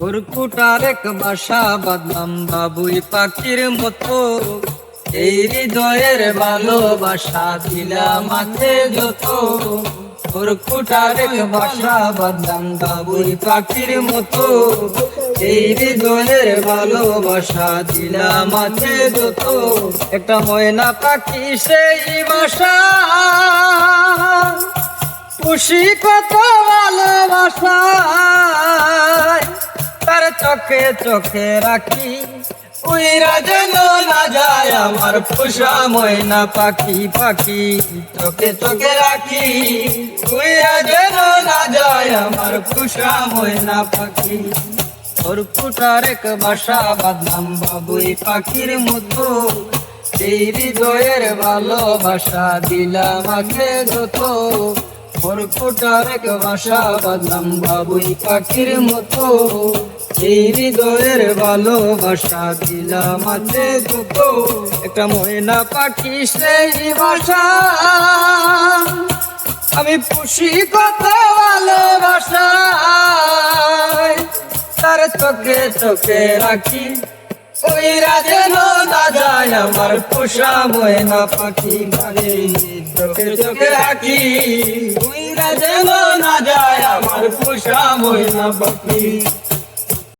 কুরকুটার এক বাসা বাদলাম বাবুই পাখির মতো। এই হৃদয়ের ভালোবাসা দিলাম মাঝে যত। কুরকুটার এক বাসা বাদলাম বাবুই পাখির মতো। এই হৃদয়ের ভালোবাসা দিলাম মাঝে যত। একটা ময়না পাখি সেই বাসা। খুশি কত ভালোবাসায় তার চোখে রাখি। উইরা যেন না যায় আমার পোষা ময়না পাখি পাখি চোখে চোখে রাখি। উইরা যেন না যায় আমার পোষা ময়না পাখি। ওর বাসা বাঁধলাম বাবুই পাখির মতো। এই হৃদয়ের ভালোবাসা দিলাম আগে যত। ওর ফুটার বাসা বাঁধলাম বাবুই পাখির মতো। হৃদয়ের ভালোবাসা দিলাম আছে যত একটা ময়না পাখি, সেই বাসা। আমি পুষি কত ভালোবাসায়। তার চোখে চোখে রাখি। ওই রাজেন না যায় আমার পোষা ময়না পাখি। মানে চোখে চোখে রাখি। ওই রাজেন না যায় আমার পোষা ময়না পাখি।